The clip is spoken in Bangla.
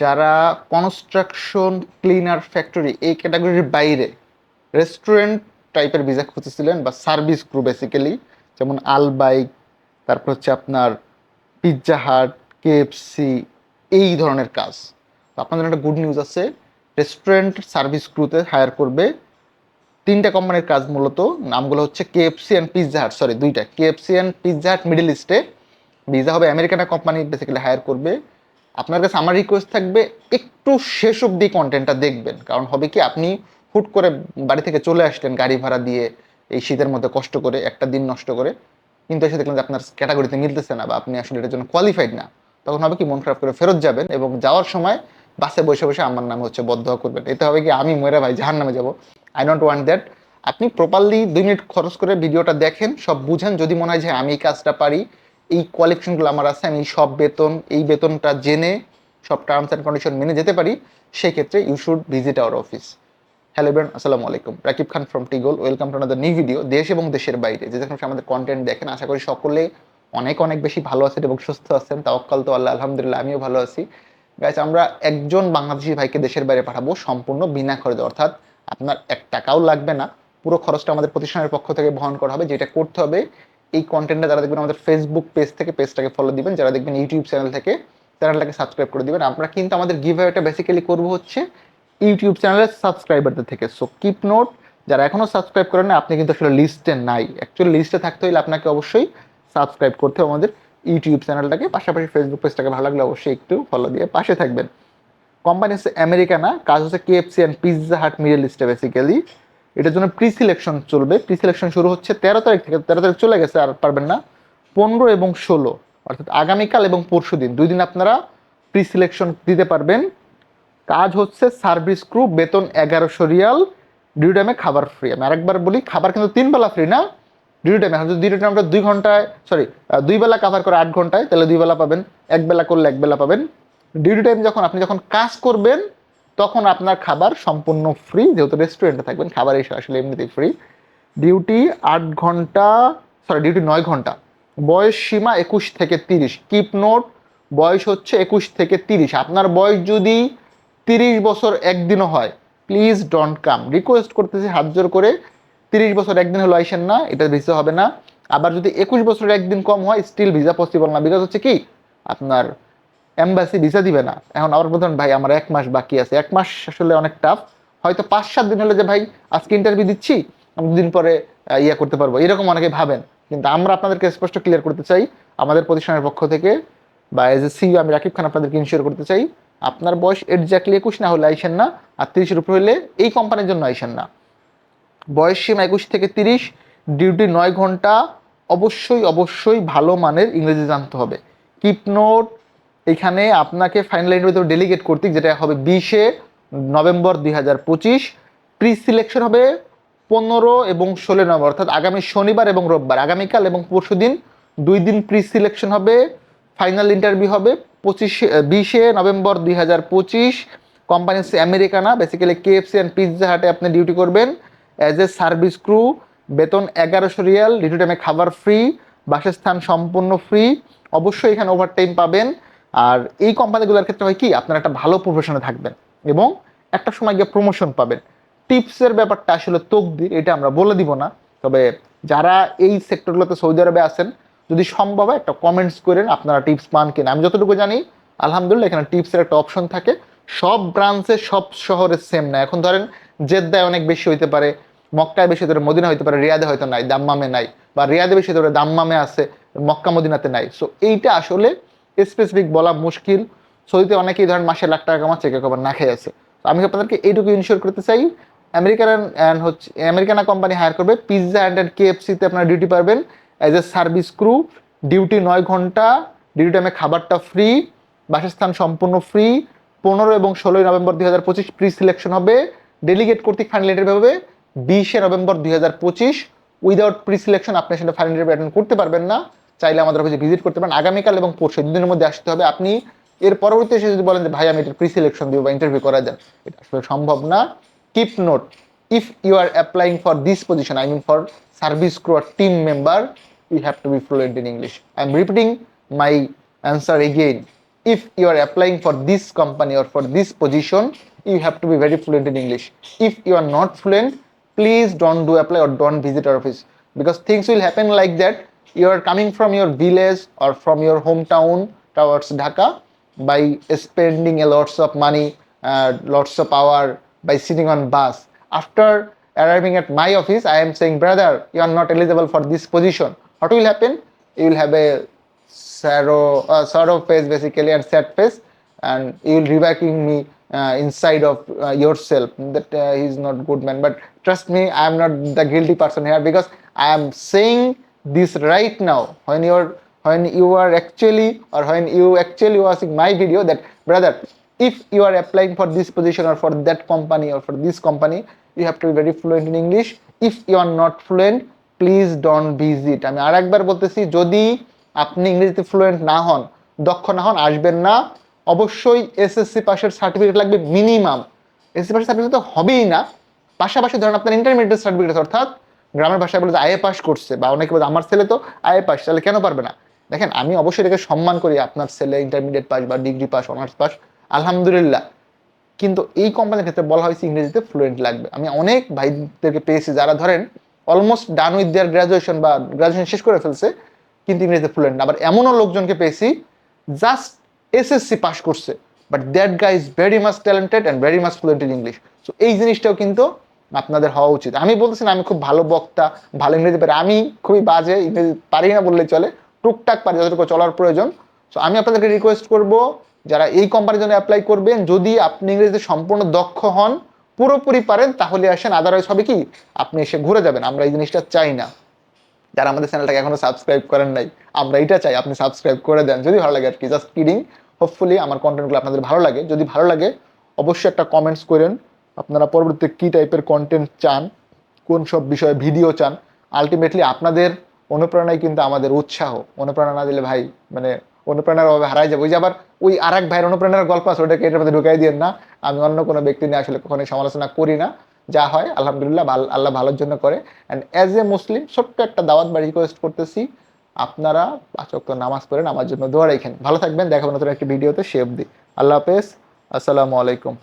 যারা কনস্ট্রাকশন ক্লিনার ফ্যাক্টরি এই ক্যাটাগরির বাইরে রেস্টুরেন্ট টাইপের ভিসা খুঁজেছিলেন বা সার্ভিস ক্রু বেসিক্যালি যেমন আল বাইক তারপর হচ্ছে আপনার পিৎজা হাট কেএফসি এই ধরনের কাজ। তো আপনাদের একটা গুড নিউজ আছে রেস্টুরেন্ট সার্ভিস ক্রুতে হায়ার করবে তিনটা কোম্পানির কাজ মূলত, নামগুলো হচ্ছে KFC and pizza hut sorry দুইটা KFC and pizza hut middle ইস্টে ভিসা হবে আমেরিকান কোম্পানি বেসিক্যালি হায়ার করবে। আপনার কাছে আমার রিকোয়েস্ট থাকবে, একটু শেষ অবধি কন্টেন্টটা দেখবেন। কারণ হবে কি, আপনি হুট করে বাড়ি থেকে চলে আসলেন গাড়ি ভাড়া দিয়ে এই শীতের মধ্যে কষ্ট করে, একটা দিন নষ্ট করে। কিন্তু এসে দেখলেন যে আপনার ক্যাটাগরিতে মিলতেছে না বা আপনি আসলে এটার জন্য কোয়ালিফাইড না। তখন হবে কি, মন খারাপ করে ফেরত যাবেন এবং যাওয়ার সময় বাসে বসে বসে আমার নামে হচ্ছে বদ্ধ করবেন। এতে হবে কি, আমি মরে ভাই জাহার নামে যাব। আই ডোন্ট ওয়ান্ট দ্যাট আপনি প্রপারলি দুই মিনিট খরচ করে ভিডিওটা দেখেন, সব বুঝেন। যদি মনে হয় যে আমি এই কাজটা পারি এই কোয়ালিফিকেশনগুলো আমার আছে, আমি সব বেতন, এই বেতনটা জেনে সব টার্মস অ্যান্ড কন্ডিশন মেনে যেতে পারি সেই ক্ষেত্রে you should visit our office hello bran আসসালামু আলাইকুম। Rakib Khan from টিগোল welcome to another new video দেশ এবং দেশের বাইরে। যে যেখানে আমাদের কন্টেন্ট দেখেন, আশা করি সকলে অনেক অনেক বেশি ভালো আছেন এবং সুস্থ আছেন। তাওয়াক্কাল তো আল্লাহ, আলহামদুলিল্লাহ, আমিও ভালো আছি। গাইস আমরা একজন বাংলাদেশি ভাইকে দেশের বাইরে পাঠাবো সম্পূর্ণ বিনা খরচে। অর্থাৎ আপনার এক টাকাও লাগবে না। পুরো খরচটা আমাদের প্রতিষ্ঠানের পক্ষ থেকে বহন করা হবে, যেটা করতে হবে এই কন্টেন্টটা যারা দেখবেন আমাদের ফেসবুক পেজ থেকে পেজটাকে ফলো দিবেন, যারা দেখবেন ইউটিউব চ্যানেল থেকে চ্যানেলটাকে সাবস্ক্রাইব করে দিবেন। আমরা কিন্তু আমাদের গিভ অ্যাওয়েটা বেসিক্যালি করব হচ্ছে ইউটিউব চ্যানেলের সাবস্ক্রাইবারদের থেকে। সো কিপ নোট যারা এখনও সাবস্ক্রাইব করেন না আপনি কিন্তু আসলে লিস্টে নাই। অ্যাকচুয়ালি লিস্টে থাকতে হলে আপনাকে অবশ্যই সাবস্ক্রাইব করতে হবে আমাদের ইউটিউব চ্যানেলটাকে পাশাপাশি ফেসবুক পেজটাকে ভালো লাগলে অবশ্যই একটু ফলো দিয়ে পাশে থাকবেন। কোম্পানি হচ্ছে আমেরিকানা কাজ হচ্ছে KFC and pizza hut middle ইস্টে বেসিক্যালি এটার জন্য প্রি সিলেকশন চলবে। প্রি সিলেকশন শুরু হচ্ছে তেরো তারিখ থেকে। তেরো তারিখ চলে গেছে, আর পারবেন না। পনেরো এবং ষোলো, অর্থাৎ আগামীকাল এবং পরশু দিন। দুই দিন আপনারা প্রি সিলেকশন দিতে পারবেন। কাজ হচ্ছে সার্ভিস ক্রু বেতন এগারোশো রিয়াল ডিউ টাইমে খাবার ফ্রি আমি আরেকবার বলি, খাবার কিন্তু তিন বেলা ফ্রি না ডিউ টাইমে এখন যদি ডিউ টাইমটা দুই ঘন্টায় সরি দুই বেলা কাভার করে আট ঘন্টায়, তাহলে দুই বেলা পাবেন। এক বেলা করলে এক বেলা পাবেন। ডিউটি টাইম যখন, আপনি যখন কাজ করবেন তখন আপনার খাবার সম্পূর্ণ ফ্রি যেহেতু রেস্টুরেন্টে থাকবেন, খাবার এসে আসলে এমনিতেই ফ্রি ডিউটি আট ঘণ্টা সরি ডিউটি নয় ঘণ্টা। বয়স সীমা একুশ থেকে তিরিশ। কিপ নোট বয়স হচ্ছে একুশ থেকে তিরিশ। আপনার বয়স যদি তিরিশ বছর একদিনও হয় প্লিজ ডোন্ট কাম রিকোয়েস্ট করতেছি হাত জোর করে, তিরিশ বছর একদিন হলো আইসেন না, এটা ভিসা হবে না। আবার যদি একুশ বছরের একদিন কম হয় স্টিল ভিসা পসিবল না। বিকজ হচ্ছে কি, আপনার এম্বাসি ভিসা দিবে না। এখন আবার বলতেন ভাই, আমার এক মাস বাকি আছে। এক মাস আসলে অনেক টাফ হয়তো পাঁচ, সাত দিন হলে যে, ভাই, আজকে ইন্টারভিউ দিচ্ছি, আমি দুদিন পরে ইয়া করতে পারব। এরকম অনেকে ভাবেন। কিন্তু আমরা আপনাদেরকে স্পষ্ট ক্লিয়ার করতে চাই, আমাদের প্রতিষ্ঠানের পক্ষ থেকে বা এজ এ সিইও আমি রাকিব খান আপনাদেরকে ইনশিওর করতে চাই, আপনার বয়স এক্স্যাক্টলি একুশ না হলে আইসেন না, আর তিরিশের উপর হলে এই কোম্পানির জন্য আইসেন না। বয়স সীমা একুশ থেকে তিরিশ ডিউটি নয় ঘণ্টা, অবশ্যই অবশ্যই ভালো মানের ইংরেজি জানতে হবে। কিপ নোট এখানে আপনাকে ফাইনাল ইন্টারভিউ ডেলিগেট করতে যেটা হবে বিশে নভেম্বর দুই হাজার পঁচিশ। প্রি সিলেকশন হবে পনেরো এবং ষোলো নভেম্বর, অর্থাৎ আগামী শনিবার এবং রোববার। আগামীকাল এবং পরশু দিন দুই দিন প্রি সিলেকশন হবে ফাইনাল ইন্টারভিউ হবে পঁচিশে বিশে নভেম্বর দুই হাজার পঁচিশ। Company Americana basically KFC and pizza হাটে আপনি ডিউটি করবেন অ্যাজ এ সার্ভিস ক্রু বেতন এগারোশো রিয়াল ডিউটি টাইমে খাবার ফ্রি বাসস্থান সম্পূর্ণ ফ্রি অবশ্যই এখানে ওভারটাইম পাবেন। আর এই কোম্পানিগুলোর ক্ষেত্রে হয় কি, আপনারা একটা ভালো প্রফেশনে থাকবেন এবং একটা সময় গিয়ে প্রমোশন পাবেন। টিপসের ব্যাপারটা আসলে তকদির, এটা আমরা বলে দিব না। তবে যারা এই সেক্টরগুলোতে সৌদি আরবে আসেন যদি সম্ভব হয় একটা কমেন্টস করেন, আপনারা টিপস পান কিনা। আমি যতটুকু জানি, আলহামদুলিল্লাহ এখানে টিপসের একটা অপশন থাকে। সব ব্রাঞ্চে সব শহরে সেম না। এখন ধরেন, জেদ্দায় অনেক বেশি হইতে পারে, মক্কায় বেশি ধরে মদিনা হইতে পারে, রিয়াদে হয়তো নাই, দাম্মামে নাই, বা রিয়াদে বেশি ধরে দাম্মামে আছে মক্কা মদিনাতে নাই। সো এইটা আসলে স্পেসিফিক বলা মুশকিল। সৌদিতে অনেকেই ধরেন মাসে লাখ টাকা কামাচ্ছে, কেউ আবার না খেয়ে আছে। তো আমি আপনাদেরকে এইটুকু ইনশিওর করতে চাই আমেরিকান অ্যান্ড হচ্ছে আমেরিকানা কোম্পানি হায়ার করবে। পিৎজা অ্যান্ড অ্যান্ড কেএফসিতে আপনারা ডিউটি পারবেন as a service crew duty নয় ঘণ্টা ডিউটি টাইমে খাবারটা ফ্রি বাসস্থান সম্পূর্ণ ফ্রি পনেরো এবং ষোলোই নভেম্বর দুই হাজার পঁচিশ প্রি সিলেকশন হবে। ডেলিগেট কর্তৃক ফাইনাল ইন্টারভিউ হবে বিশে নভেম্বর দুই হাজার পঁচিশ। উইদাউট প্রি সিলেকশন আপনি সেটা ফাইনাল ইন্টারভিউ অ্যাটেন্ড করতে পারবেন না। চাইলে আমাদের অফিসে ভিজিট করতে পারেন। আগামীকাল এবং পরশু দিনের মধ্যে আসতে হবে। আপনি এর পরবর্তী এসে যদি বলেন যে, ভাই, আমি এটার প্রি সিলেকশন দিব বা ইন্টারভিউ করা যান এটা আসলে সম্ভব না। Keep note if you are applying for this position I mean for service crew or team member you have to be fluent in English I am repeating my answer again if you are applying for this company or for this position you have to be very fluent in English if you are not fluent please don't do apply or don't visit our office because things will happen like that you are coming from your village or from your hometown towards dhaka by spending a lots of money uh, lots of hour by sitting on bus. After arriving at my office i am saying brother you are not eligible for this position. What will happen? You will have a sorrow uh, sorrow face basically and sad face and you will rebuking me uh, inside of uh, yourself. That uh, he is not good man. But trust me i am not the guilty person here because i am saying this right now when you're when you are actually or when you actually watching my video that brother if you are applying for this position or for that company or for this company you have to be very fluent in english if you are not fluent please don't visit আমি আর একবার বলতেছি যদি আপনি ইংরেজিতে ফ্লুয়েন্ট না হন দক্ষ না হন আসবেন না অবশ্যই এসএসসি পাশের সার্টিফিকেট লাগবে মিনিমাম এসএসসি পাশের সার্টিফিকেট তো হবেই না পাশাপাশি ধরেন আপনার ইন্টারমিডিয়েট সার্টিফিকেট অর্থাৎ গ্রামের ভাষায় বলে যে আইএ পাস করছে বা অনেকে বলে, আমার ছেলে তো আইএ পাস তাহলে কেন পারবে না? দেখেন, আমি অবশ্যই এটাকে সম্মান করি, আপনার ছেলে ইন্টারমিডিয়েট পাস বা ডিগ্রি পাস অনার্স পাস আলহামদুলিল্লাহ। কিন্তু এই কোম্পানির ক্ষেত্রে বলা হয়েছে ইংরেজিতে ফ্লুয়েন্ট লাগবে। আমি অনেক ভাইদেরকে পেয়েছি যারা ধরেন almost done with their graduation বা গ্রাজুয়েশন শেষ করে ফেলছে, কিন্তু ইংরেজিতে ফ্লুয়েন্ট আবার এমনও লোকজনকে পেয়েছি জাস্ট এসএসসি পাস করছে but that guy is very much talented and very much fluent in English so এই জিনিসটাও কিন্তু আপনাদের হওয়া উচিত। আমি বলতেছি না, আমি খুব ভালো বক্তা, ভালো ইংরেজি পারি। আমি খুবই বাজে, ইংরেজি পারি না বললেই চলে। টুকটাক পারি, যতটুকু চলার প্রয়োজন। সো আমি আপনাদেরকে রিকোয়েস্ট করব, যারা এই কোম্পানির জন্য অ্যাপ্লাই করবেন, যদি আপনি ইংরেজিতে সম্পূর্ণ দক্ষ হন, পুরোপুরি পারেন, তাহলে আসেন। আদারওয়াইজ হবে কি? আপনি এসে ঘুরে যাবেন। আমরা এই জিনিসটা চাই না। যারা আমাদের চ্যানেলটাকে এখনও সাবস্ক্রাইব করেন নাই, আমরা এটা চাই, আপনি সাবস্ক্রাইব করে দেন। যদি ভালো লাগে আর কি জাস্ট কিডিং হোপফুলি আমার কন্টেন্টগুলো আপনাদের ভালো লাগে। যদি ভালো লাগে, অবশ্যই একটা কমেন্টস করেন। আপনারা পরবর্তীতে কী টাইপের কন্টেন্ট চান, কোন সব বিষয়ে ভিডিও চান আলটিমেটলি আপনাদের অনুপ্রেরণাই কিন্তু আমাদের উৎসাহ। অনুপ্রেরণা না দিলে ভাই মানে অনুপ্রেরণার অভাবে হারাই যাবে। ওই যে আবার ওই আর এক ভাইয়ের অনুপ্রেরণার গল্প আছে, ওটাকে এটার মধ্যে ঢুকাই দিয়েন না। আমি অন্য কোনো ব্যক্তি নিয়ে আসলে কখনোই সমালোচনা করি না। যা হয়, আলহামদুলিল্লাহ, ভাল- আল্লাহ ভালোর জন্য করে। অ্যান্ড অ্যাজ এ মুসলিম ছোট্ট একটা দাওয়াত বা রিকোয়েস্ট করতেছি, আপনারা পাঁচ ওয়াক্ত নামাজ পড়েন আমার জন্য দোয়া রাখেন। ভালো থাকবেন, দেখা হবে নতুন একটি ভিডিওতে সে অবধি। আল্লাহ হাফেজ, আসসালামু আলাইকুম।